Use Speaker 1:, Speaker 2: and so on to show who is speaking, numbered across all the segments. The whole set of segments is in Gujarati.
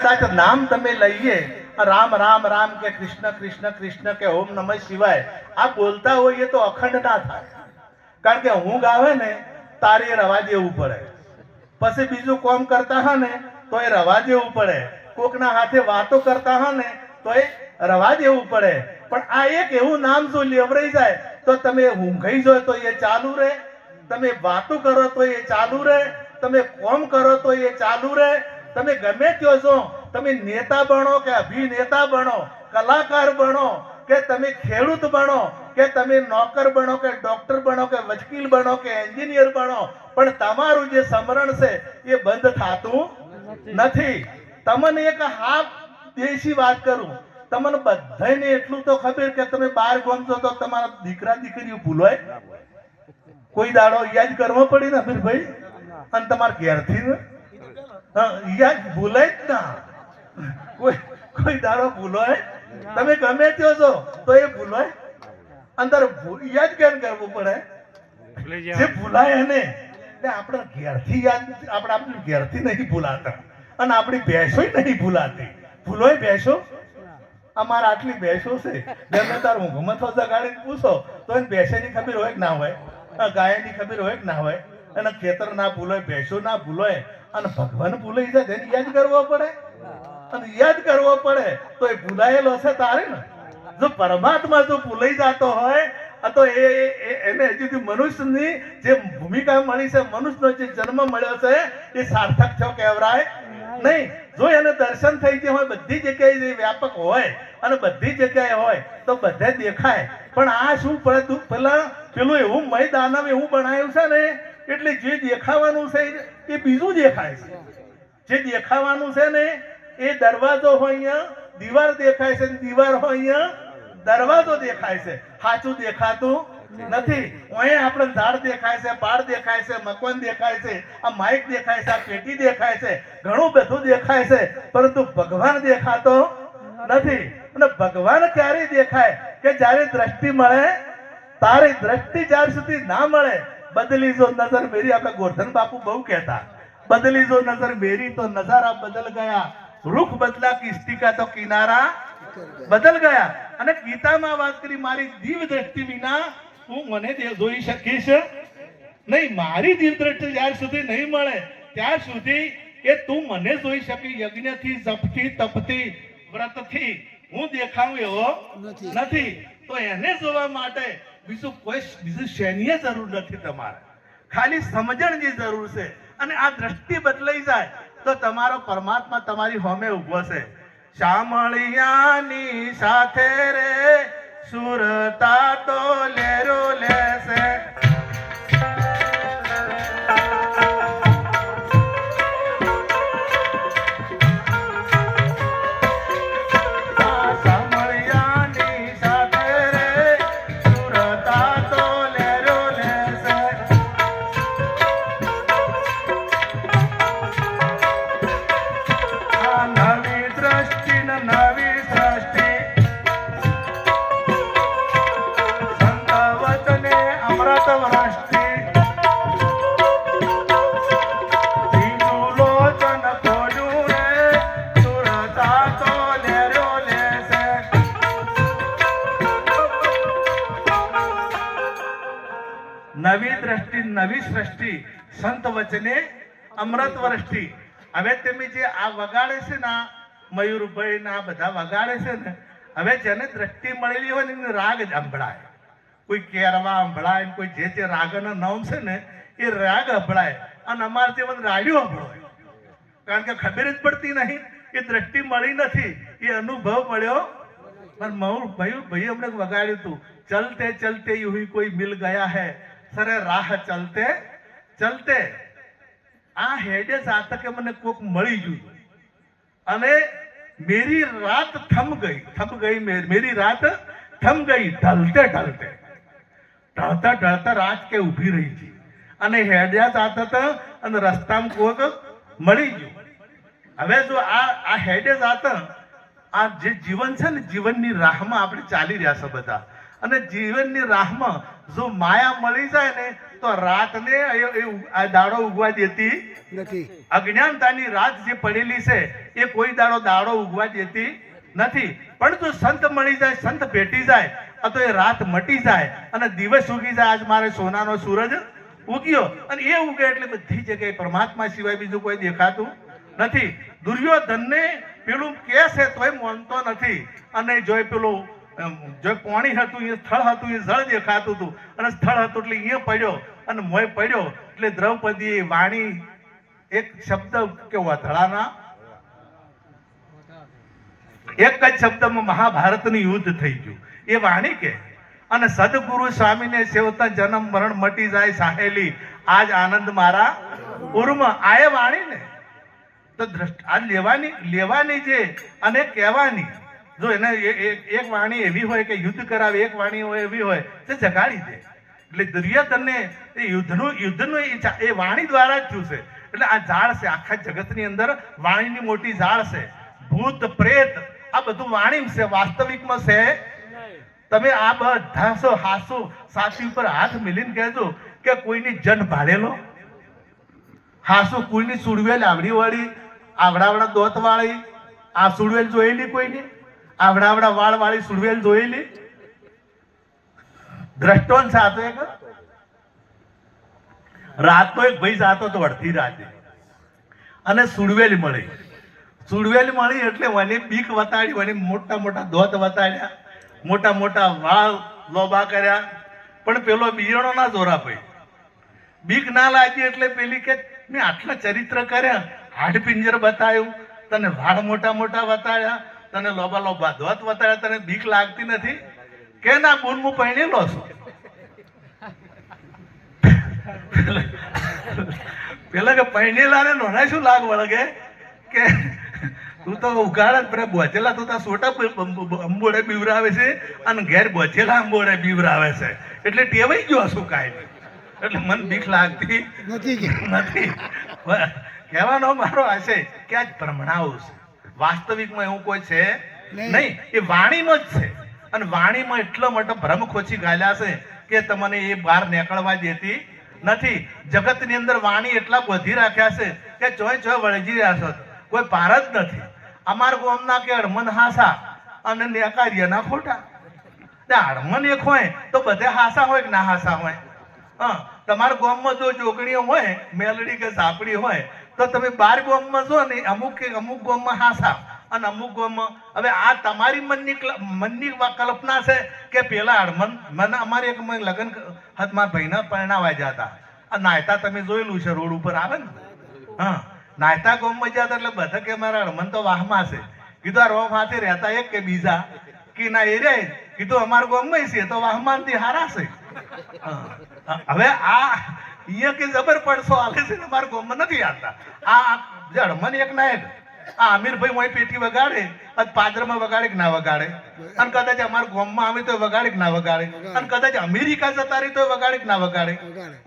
Speaker 1: નામ તમે લઈએ. રામ રામ રામ કે કૃષ્ણ કૃષ્ણ કૃષ્ણ કે ઓમ નમઃ શિવાય. આ બોલતા હોઈએ તો અખંડ ના થાય. કારણ કે હું ગાવે ને, તારે રવા દેવું પડે. પછી બીજું કોમ કરતા હા ને, તો એ રવા દેવું પડે. કોકના હાથે વાતો કરતા હા ને, તો એ રવા દેવું પડે. પણ આ એક એવું નામ જો લેવરાઈ જાય, તો તમે ઊંઘાઈ જાય તો એ ચાલુ રહે. તમે વાતો કરો તો એ ચાલુ રહે. તમે કોમ કરો તો એ ચાલુ રહે. તમે ગમે ત્યો છો તમે નેતા બનો કે અભિનેતા બનો કલાકાર બનો કે તમે ખેડૂત બનો કે તમે નોકર બનો કે ડોક્ટર બનો કે વકીલ બનો કે એન્જિનિયર બનો પણ તમારું જે સમરણ છે એ બંધ થતું નથી. તમને એક હાફ દેશી વાત કરું. તમને બધાને એટલું તો ખબર કે તમે બહાર ગમશો તો તમારા દીકરા દીકરીઓ ભૂલવાય કોઈ દાડો યાદ કરવો પડે ને અમીરભાઈ? અને તમારા ઘેરથી ને? હા, યાદ ભૂલાય જ ના. કોઈ કોઈ દારો ભૂલોય તમે ગમે ત્યો છો તો એ ભૂલોય અંદર યાદ કેમ કરવું પડે? જે ભૂલાય એને એટલે આપણે ઘેરથી યાદ આપણે આપણે ઘેરથી નહીં ભૂલાતા. અને આપણી ભેંસોય નહીં ભૂલાતી. ભૂલોય ભેંસો? અમારે આટલી ભેંસો છે. જેમને તાર ઊંઘમાં તો જગાડીને પૂછો તો એને ભેંસેની ખબર હોય કે ના હોય? ગાય ગાયની ખબર હોય કે ના હોય? અને ખેતર ના ભૂલોય ભેંસો ના ભૂલોય. અને ભગવાન ભૂલાઈ જાય તેને યાદ કરવો પડે. અને યાદ કરવો પડે તો એ ભૂલાયેલો છે તારે ને? જો પરમાત્મા જો ભૂલાઈ જતો હોય તો એ એને હજુ મનુષ્યની જે ભૂમિકા મળી છે, મનુષ્યનો જે જન્મ મળ્યો છે, એ સાર્થક થયો કહેવરાય નહીં, જો એને દર્શન થઈ ગયા હોય, બધી જગ્યાએ વ્યાપક હોય અને બધી જગ્યાએ હોય, તો બધે દેખાય. પણ આ શું પડે પેલા પેલું એવું મય દાનવ એવું બનાવ્યું છે ને એટલે જે દેખાવાનું છે એ બીજું દેખાય છે. જે દેખાવાનું છે ને, એ દરવાજો હોય અહીંયા દીવાર દેખાય છે દીવાર હોય અહીંયા, દરવાજો દેખાય છે. સાચું દેખાતું નથી. અહીં આપણે ઝાડ દેખાય છે પાડ દેખાય છે મકવાન દેખાય છે, આ માઇક દેખાય છે, આ પેટી દેખાય છે, ઘણું બધું દેખાય છે, પરંતુ ભગવાન દેખાતો નથી. અને ભગવાન ક્યારે દેખાય? કે જ્યારે દ્રષ્ટિ મળે, તારી દ્રષ્ટિ જ્યાર સુધી ના મળે બદલી જો નજર મેરી. આપણે ગોરધન બાપુ બહુ કહેતા. બદલી જો નજર મેરી તો નજારા બદલ ગયા. રૂખ બદલા કિસ્તી કા તો કિનારા બદલ ગયા. અને ગીતામાં વાત કરી મારી દીવ દ્રષ્ટિ વિના હું મને જોઈ શકીશ નહીં. મારી દીવ દ્રષ્ટિ જ્યાર સુધી નહીં મળે ત્યાર સુધી કે તું મને જોઈ શકી. યજ્ઞથી જપથી તપથી વ્રતથી. હું દેખાઉં એવો.
Speaker 2: નથી.
Speaker 1: તો એને જોવા માટે બીજું કોઈ બીજું શેનીય જરૂર નથી તમારે. ખાલી સમજણની જરૂર છે. અને આ દ્રષ્ટિ બદલાઈ જાય તો તમારો પરમાત્મા તમારી હોમે ઊભો છે. શામળિયાની સાથે રે, સુરતા તો લેરો. વચને અમૃત વર્ષથી હવે તમે જે આ વગાડે છે ને મયુરભાઈ ને બધા વગાડે છે ને, હવે જેને દ્રષ્ટિ મળેલી હોય ને એને રાગ જ સંભળાય કોઈ કેરવા સંભળાય કોઈ જે જે રાગના નામ છે ને, એ રાગ સંભળાય અને અમારે જે બધું રાડ્યું સંભળાય કારણ કે ખબર જ પડતી નહીં, એ દ્રષ્ટિ મળી નથી, એ અનુભવ મળ્યો પણ મયુર ભાઈ ભાઈ અમને વગાડ્યું હતું ચલતે ચલતે યુ કોઈ મિલ ગયા હૈ, સરે રાહ ચલતે ચલતે. આ હેડે સાતકે મને કોક મળી ગયું. અને મેરી રાત થમ ગઈ થમ ગઈ મેરી રાત થમ ગઈ, ઢલતે ઢલતે. ઢળતા ઢળતા રાત કે ઊભી રહી છે અને હેડ્યા સાતત અને રસ્તામાં કોક મળી ગયું. હવે જો આ આ હેડે સાત આ જે જીવન છે ને, જીવનની રાહમાં આપણે ચાલી રહ્યા છે બધા. અને જીવનની રાહમાં જો માયા મળી જાય ને તો રાતને આ દાડો ઉગવા દેતી.
Speaker 2: નથી.
Speaker 1: અજ્ઞાનતાની રાત જે પડેલી છે એ કોઈ દાડો દાડો ઉગવા દેતી નથી. પણ જો સંત મળી જાય સંત ભેટી જાય તો એ રાત મટી જાય અને દિવસ ઉગી જાય. આજ મારે સોનાનો સૂરજ ઉગ્યો અને એ ઉગે એટલે બધી જગ્યાએ પરમાત્મા સિવાય બીજું કોઈ દેખાતું નથી. દુર્યોધનને પેલું કે છે તોય માનતો નથી. અને જો પેલું જો પાણી હતું, એ સ્થળ હતું, એ જળ દેખાતું હતું. અને સ્થળ હતું એટલે એ પડ્યો અને મોય પડ્યો એટલે દ્રૌપદી વાણી એક શબ્દ કે વથળાના એક જ શબ્દમાં મહાભારતનું યુદ્ધ થઈ ગયું. એ વાણી કે, અને સદગુરુ સ્વામીને સેવતા જન્મ મરણ મટી જાય સાહેલી. આજ આનંદ મારા ઉર્મ. આ વાણી ને તો દ્રષ્ટ, આ લેવાની લેવાની છે અને કહેવાની જો એને એક વાણી એવી હોય કે યુદ્ધ કરાવે એક વાણી હોય એવી હોય તે જગાડી દે. એટલે દુર્યોધનને એ યુદ્ધનું યુદ્ધનું એ વાણી દ્વારા જ છે. એટલે આ ઝાડ છે આખા જગતની અંદર વાણીની મોટી ઝાડ છે. ભૂત પ્રેત આ બધું વાણી છે વાસ્તવિકમાં છે. તમે આ બધા સો હાસો સાથી ઉપર હાથ મિલીને કહેજો કે કોઈની જન ભાડેલો. હાસુ કોઈની સુડવેલ આવડી વાળી આવડાવડા દોત વાળી આ સુડવેલ જોયેલી કોઈની? આવડાવડા વાળ વાળી સુડવેલ જોયેલી દ્રષ્ટોન સાતો એક. રાતનો એક ભાઈ જાતો તો અડધી રાતે. અને સુડવેલ મળી. સુડવેલ મળી એટલે મને બીક વતાડી મને મોટા મોટા દોત વતાડ્યા, મોટા મોટા વાળ લોબા કર્યા. પણ પેલો બિયણો ના જોરા ભાઈ. બીક ના લાગી એટલે પેલી કે મેં આટલા ચરિત્ર કર્યા, હાડપિંજર બતાવ્યું તને વાળ મોટા મોટા બતાવ્યા તને લોબા લોબા ધોત વતાડે તને બીક લાગતી નથી. કે ના બોન હું પહેણેલો છું. પેલા કે પહેણેલા ને નોના શું લાગ? વળગે કે તું તો ઉગાડ જ બોચેલા તું તા સોટા અંબોડે બીવરાવે છે અને ઘેર બોચેલા અંબોડે બીવરાવે છે. એટલે ટેવાઈ ગયો શું કાંઈ. એટલે મન બીક લાગતી
Speaker 2: નથી
Speaker 1: નથી. કહેવાનો મારો આ છે કે આજ ભ્રમણાઓ છે. વાસ્તવિકમાં એવું કોઈ છે
Speaker 2: નહીં.
Speaker 1: એ વાણીમાં જ છે. અને વાણીમાં એટલો મોટો ભ્રમ ખોચી ગાલ્યા છે કે તમને એ બહાર નીકળવા દેતી નથી. જગતની અંદર વાણી એટલા બધી રાખ્યા છે કે ચોય ચોય વળગી રહ્યા છો. કોઈ પાર જ નથી. અમાર ગોમના કે અડમન હાસા અને નેકાર્યના ખોટા. તે હડમન એક હોય તો બધે હાસા હોય કે ના હાસા હોય? હા તમારા ગામમાં જો જોગણીઓ હોય મેલડી કે સાપડી હોય તો તમે બાર ગોમમાં જો ને અમુક અમુક ગોમમાં હાસા. અને અમુક ગોમમાં હવે આ તમારી મનની મનની કલ્પના છે કે પેલા હડમન મને અમારે એક લગ્ન મારા ભાઈના પરણાવા જતા આ નાયતા તમે જોયેલું છે, રોડ ઉપર આવે ને? હા. નાયતા ગોમમાં જતા એટલે બધા કે મારા હડમન તો વાહમાં છે. કીધું આ રોમ હાથે રહેતા એક કે બીજા. કે ના એ રે કીધું અમારા ગોમમાં છે, તો વાહમાનથી હારાશે હારા છે. હવે આ અહીંયા કે જબર પડશો આલે છે ને મારા ગોમમાં નથી આવતા. આ જડ મને એક ના એક આ અમીરભાઈ મોય પેટી વગાડે અને પાદરમાં વગાડે કે ના વગાડે? અને કદાચ અમારા ગોમમાં આવે તો વગાડે કે ના વગાડે? અને કદાચ અમેરિકા જતા રહી તો વગાડે કે ના વગાડે?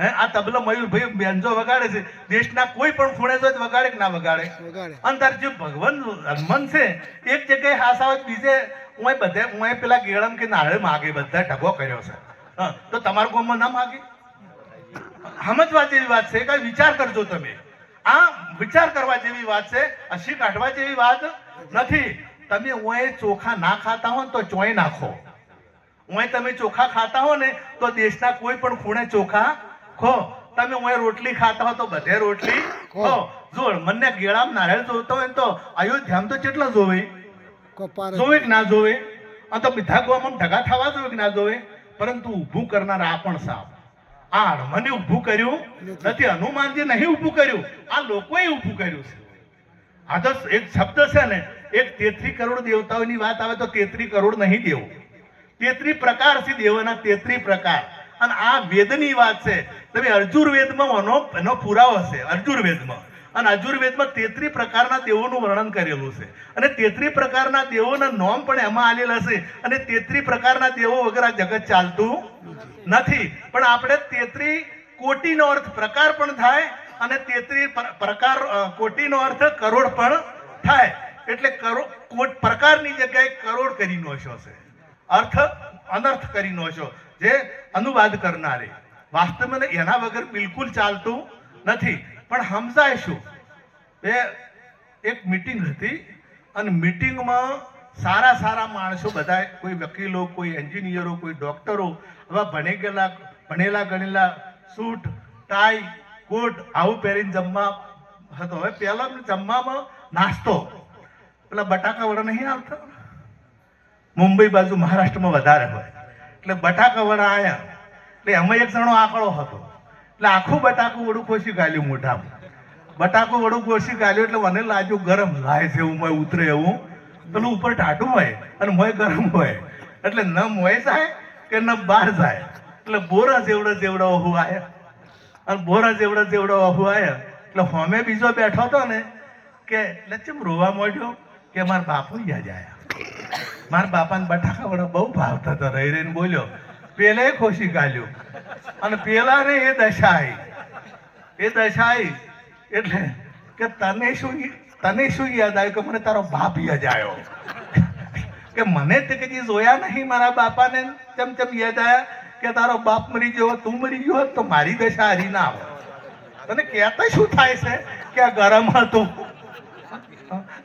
Speaker 1: હે આ તબલો મયુરભાઈ બેનજો વગાડે છે. દેશના કોઈ પણ ખૂણે તો વગાડે કે ના વગાડે?
Speaker 2: અને
Speaker 1: અંદર જે ભગવાન હનુમાન છે એક જગ્યાએ હાસા બીજે હું બધે હું પેલા ગેળમ કે નાળે માગે બધા ઢગો કર્યો છે. હા, તો તમારા ગોમમાં ના માગે? સમજવા જેવી વાત છે કઈ વિચાર કરજો તમે. આ વિચાર કરવા જેવી વાત છે હસી કાઢવા જેવી વાત નથી. તમે ઓય ચોખા ના ખાતા હો તો ચોય નાખો. ઓય તમે ચોખા ખાતા હો ને તો દેશના કોઈ પણ ખૂણે ચોખા ખો. તમે ઓય રોટલી ખાતા હો તો બધે રોટલી ખો. જો મને ગેળામ નારિયેળ જોતો હોય તો અયોધ્યામાં તો કેટલા જોવે? જોવે કે ના જોવે? આ તો બધા ગામમાં ઢગા થવા જોવે કે ના જોવે? પરંતુ ઊભું કરનાર આ પણ સાપ. આ હનુમાને ઊભું કર્યું? નથી. હનુમાનજી નહીં ઊભું કર્યું. આ લોકોએ ઊભું કર્યું છે. આ તો એક શબ્દ છે ને એક તેત્રી કરોડ દેવતાઓની વાત આવે તો તેત્રી કરોડ નહીં દેવો. તેત્રી પ્રકાર છે દેવોના તેત્રી પ્રકાર. અને આ વેદની વાત છે. તમે અર્જુર્વેદમાં એનો એનો પુરાવો છે અર્જુર્વેદમાં અને આયુર્વેદમાં તેત્રી પ્રકારના દેવોનું વર્ણન કરેલું છે. અને તેત્રી પ્રકારના દેવોના નોમ પણ એમાં આલેલા છે. અને તેત્રી પ્રકારના દેવો વગર આ જગત ચાલતું નથી. પણ આપણે તેત્રી કોટીનો અર્થ પ્રકાર પણ થાય અને તેત્રી પ્રકાર કોટીનો અર્થ કરોડ પણ થાય. એટલે કરોડ પ્રકારની જગ્યાએ કરોડ કરી નોશો છે. અર્થ અનર્થ કરી નોશો જે અનુવાદ કરનારે. વાસ્તવમાં એના વગર બિલકુલ ચાલતું નથી. પણ સમજાય શું? એ એક મીટિંગ હતી અને મીટિંગમાં સારા સારા માણસો બધા કોઈ વકીલો, કોઈ એન્જિનિયરો, કોઈ ડૉક્ટરો, આવા ભણી ગયેલા, ભણેલા ગણેલા, સૂટ ટાઈ કોટ, આવું પહેરીને જમવા હતો. હવે પહેલા જમવામાં નાસ્તો. પેલા બટાકા વડા નહીં આવતા? મુંબઈ બાજુ મહારાષ્ટ્રમાં વધારે હોય. એટલે બટાકા વડા આવ્યા એટલે એમાં એક જણો આંકડો હતો. એટલે આખું બટાકું વડું ખોસી ગાલ્યું મોઢામાં. બટાકો વડું ખોસી ગાલ્યું એટલે મને લાગ્યું ગરમ લાય છે એવું મોય ઉતરે એવું. પેલું ઉપર ટાટું હોય અને મોય ગરમ હોય. એટલે ન મોય જાય કે ન બહાર જાય. એટલે બોરા જેવડો જેવડો અહુ આવ્યા અને બોરા જેવડો જેવડો અહુ આવ્યા એટલે હોમે બીજો બેઠો હતો ને કે એટલે ચેમ રોવા માંડ્યો કે મારા બાપુ યાદ આવ્યા મારા બાપાને બટાકા વડા બહુ ભાવતા હતા. રહી રહીને બોલ્યો પેલે ખોશી કાઢ્યું અને પેલા ને એ દશા આવી એ દશા આવી એટલે કે તને શું તને શું યાદ આવ્યું કે મને તારો બાપ યાદ આવ્યો? કે મને તે કદી જોયા નહીં મારા બાપાને? તેમ તેમ યાદ આવ્યા કે તારો બાપ મરી ગયો, તું મરી ગયો, તો મારી દશા હારી ના આવે તને કહેતા શું થાય છે કે આ ગરમ હતું?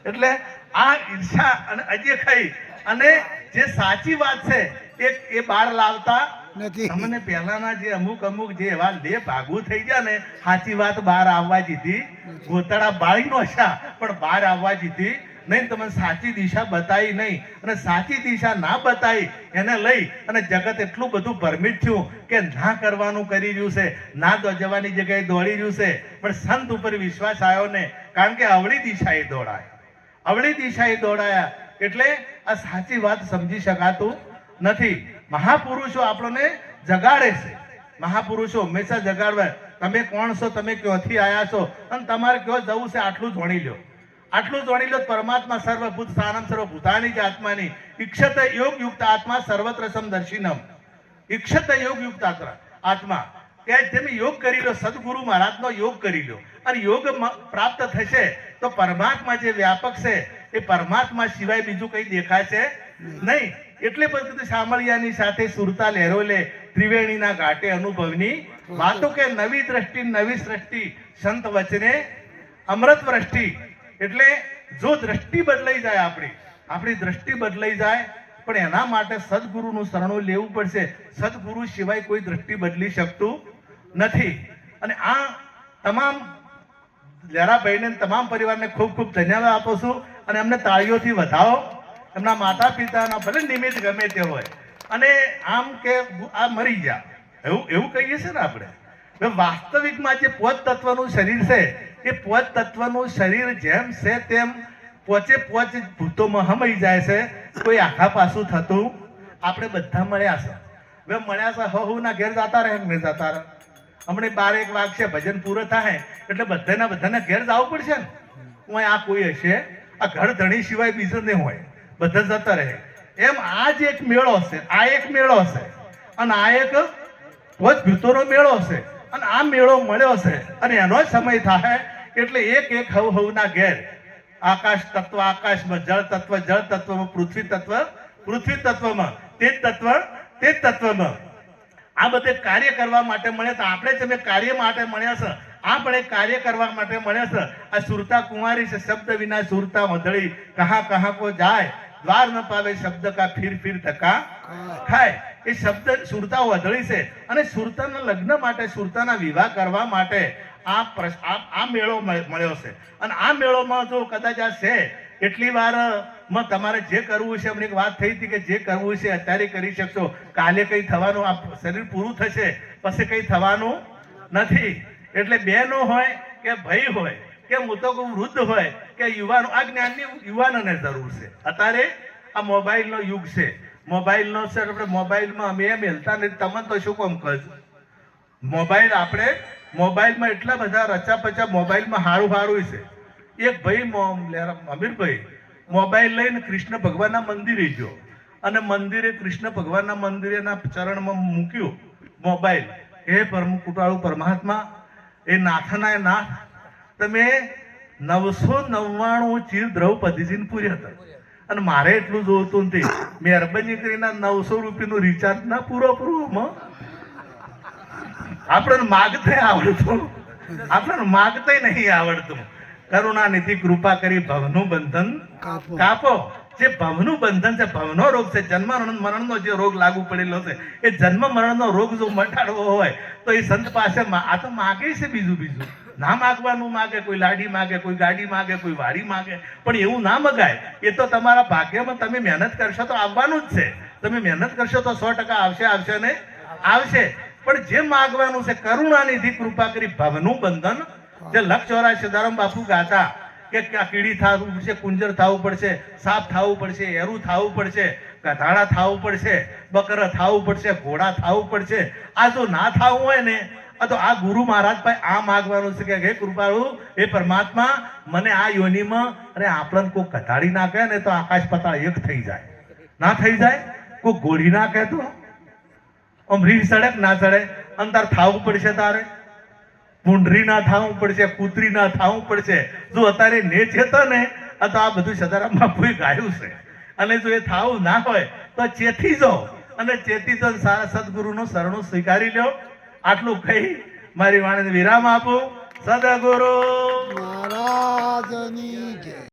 Speaker 1: એટલે આ ઈર્ષા અને અજે ખાઈ અને જે સાચી વાત છે એ એ બહાર લાવતા
Speaker 2: નથી.
Speaker 1: તમને પહેલાના જે અમુક અમુક જે એવા લે ભાગું થઈ ગયા ને સાચી વાત બહાર આવવા જીધી ગોતડા બાળી નો શા પણ બહાર આવવા જીધી નહીં તમને સાચી દિશા બતાવી નહીં. અને સાચી દિશા ના બતાવી એને લઈ અને જગત એટલું બધું ભરમિત થયું કે ના કરવાનું કરી રહ્યું છે ના જવાની જગ્યાએ દોડી રહ્યું છે. પણ સંત ઉપર વિશ્વાસ આવ્યો ને કારણ કે અવળી દિશાએ દોડાય. અવળી દિશાએ દોડાયા. એટલે આ સાચી વાત સમજી શકાતું નથી. મહાપુરુષો આપણને જગાડે છે. મહાપુરુષો હંમેશા જગાડવા. તમે કોણ છો? તમે ક્યાંથી આવ્યા છો? અને તમારે કયો જવું છે? આટલું જ વણી લો. આટલું જ વણી લો, પરમાત્મા સર્વભૂત સ્થાનમ સર્વભૂતાની જ આત્માની. ઈક્ષત યોગ યુક્ત આત્મા સર્વત્ર સમદર્શિનમ ઈક્ષત યોગ યુક્ત આત્મા. કે તમે યોગ કરી લો, સદગુરુ મહારાજનો યોગ કરી લો, અને યોગ પ્રાપ્ત થશે, તો પરમાત્મા જે વ્યાપક છે, એ પરમાત્મા સિવાય બીજું કંઈ દેખાશે નહીં. એટલે પછી શામળિયાની સાથે સુરતા લહેરો લે ત્રિવેણીના ઘાટે અનુભવની વાતો કે નવી દ્રષ્ટિ, નવી સૃષ્ટિ, સંત વચને અમૃત વૃષ્ટિ. એટલે જો દ્રષ્ટિ બદલાઈ જાય આપણી આપણી દ્રષ્ટિ બદલાઈ જાય, પણ એના માટે સદગુરુનું શરણું લેવું પડશે. સદગુરુ સિવાય કોઈ દ્રષ્ટિ બદલી શકતું નથી. અને આ તમામ લહેરાભાઈને તમામ પરિવારને ખૂબ ખૂબ ધન્યવાદ આપું છું. અને અમને તાળીઓથી વધાવો. એમના માતા પિતાના ભલે નિમિત્ત ગમે તે હોય, અને આમ કે આ મરી ગયા. એવું એવું કહીએ છીએ ને આપણે. વાસ્તવિકમાં જે પોત તત્વનું શરીર છે, એ પોત તત્વનું શરીર જેમ છે તેમ પોચે પોચ ભૂતોમાં હમાઈ જાય છે, કોઈ આખા પાછું થતું. આપણે બધા મળ્યા છે. હવે મળ્યા છે હું ના ઘેર જતા રહે મેં જતા રહે. હમણે બાર એક વાગશે ભજન પૂરો થાય, એટલે બધાના બધાના ઘેર જવું પડશે ને. હું આ કોઈ હશે. આ ઘર ધણી સિવાય બીજો નહીં હોય. બધા જતા રહે. એમ આ જ એક મેળો છે આ એક મેળો છે અને આ એક પોચ ભીતોનો મેળો છે અને આ મેળો મળ્યો છે અને એનો સમય થાય એટલે એક એક હવ હવના ઘેર. આકાશ તત્વ, આકાશમાં જળ તત્વ, જળ તત્વમાં પૃથ્વી તત્વ, પૃથ્વી તત્વમાં, તે તત્વ, તે તત્વમાં. આ બધે કાર્ય કરવા માટે મળ્યા તો આપણે તમે કાર્ય માટે મળ્યા છે. આપણે કાર્ય કરવા માટે મળ્યા છે. આ સુરતા કુંવારી છે, શબ્દ વિના સુરતા મધળી કહા કહા કો જાય. દ્વાર ન પાવે શબ્દ કા ફીર ફીર ધક્કા ખાય. એ શબ્દ સુરતા વધળી છે અને સુરતાના લગ્ન માટે, સુરતાના વિવાહ કરવા માટે આ આ મળ- મળ્યો છે. અને આ મેળોમાં જો કદાચ આ છે, એટલી વારમાં તમારે જે કરવું છે, એમની એક વાત થઈ હતી કે જે કરવું છે અત્યારે કરી શકશો. કાલે કંઈ થવાનું આ શરીર પૂરું થશે, પછી કંઈ થવાનું નથી. એટલે બહેનો હોય કે ભાઈ હોય, કે કહું વૃદ્ધ હોય, કે યુવાનો, આ જ્ઞાનની યુવાનોને જરૂર છે. અત્યારે આ મોબાઈલનો યુગ છે. મોબાઈલનો સર આપણે મોબાઈલમાં અમે એમ હેલતા નથી. તમે તો શું કોમ કહો મોબાઈલ આપણે, મોબાઈલમાં એટલા બધા રચા પચા મોબાઈલમાં હારું હારું છે. એક ભાઈ અમીરભાઈ, મોબાઈલ લઈને કૃષ્ણ ભગવાનના મંદિરે ગયો. અને મંદિરે કૃષ્ણ ભગવાનના મંદિરેના ચરણમાં મૂક્યું મોબાઈલ. હે પરમ કુટાળુ પરમાત્મા એ નાથના નાથ. તમે નવસો નવ્વાણું ચીર દ્રૌપદીજીને પૂર્યા હતા. અને મારે એટલું જોતું નથી. મહેરબાની કરીને નવસો રૂપિયાનું રિચાર્જ ના પૂરો પૂરો આપણને માગતે આવડતું. આપણને માગતે નહીં આવડતું. કરુણા નિધિ કૃપા કરી ભવનું બંધન
Speaker 2: કાપો.
Speaker 1: કાપો. જે ભવનું બંધન છે ભવનો રોગ છે જન્મ મરણનો જે રોગ લાગુ પડેલો છે એ જન્મ મરણનો રોગ જો મટાડવો હોય તો એ સંત પાસે આ તો માગે છે બીજું બીજું. ના માગવાનું માગે, કોઈ લાડી માગે, કોઈ ગાડી માગે, કોઈ વાડી માગે. પણ એવું ના મગાય. એ તો તમારા ભાગ્યમાં તમે મહેનત કરશો તો આવવાનું જ છે. તમે મહેનત કરશો તો સો ટકા આવશે આવશે ને આવશે. પણ જે માગવાનું છે કરુણાનિધિ કૃપા કરી ભવનું બંધન. જે લક્ષ ચોરાશી સીતારામ બાપુ ગાતા કે કીડી થવું પડશે, કુંજર થવું પડશે, સાપ થવું પડશે, એરું થવું પડશે. ગધાડા થાવું પડશે, બકર થાવું પડશે, ઘોડા થાવું પડશે. આ જો ના થાવું હોય ને, આ તો આ ગુરુ મહારાજ ભાઈ આ માગવાનું છે કે, હે કૃપાળુ, હે પરમાત્મા, મને આ યોનિમાં, અરે આપણને કોઈ કટાડી નાખે ને તો આકાશ પતાળ એક થઈ જાય. ના થઈ જાય? કોઈ ગોળી ના તો? આમ રીઢ સડક ના ચડે? અંદર થાવું પડશે તારે? પૂંડરી ના થાવું પડશે, કૂતરી ના થાવું પડશે. જો અત્યારે ને ચેતો ને, આ તો આ બધું સદારામ બાપુએ ગાયું છે. અને જો એ થાવું ના હોય, તો ચેતી જાઓ અને ચેતી તો સારા સદગુરુનું શરણું સ્વીકારી લ્યો. આટલું કહી મારી વાણીને વિરામ આપું. સદગુરુ.
Speaker 2: મહારાજની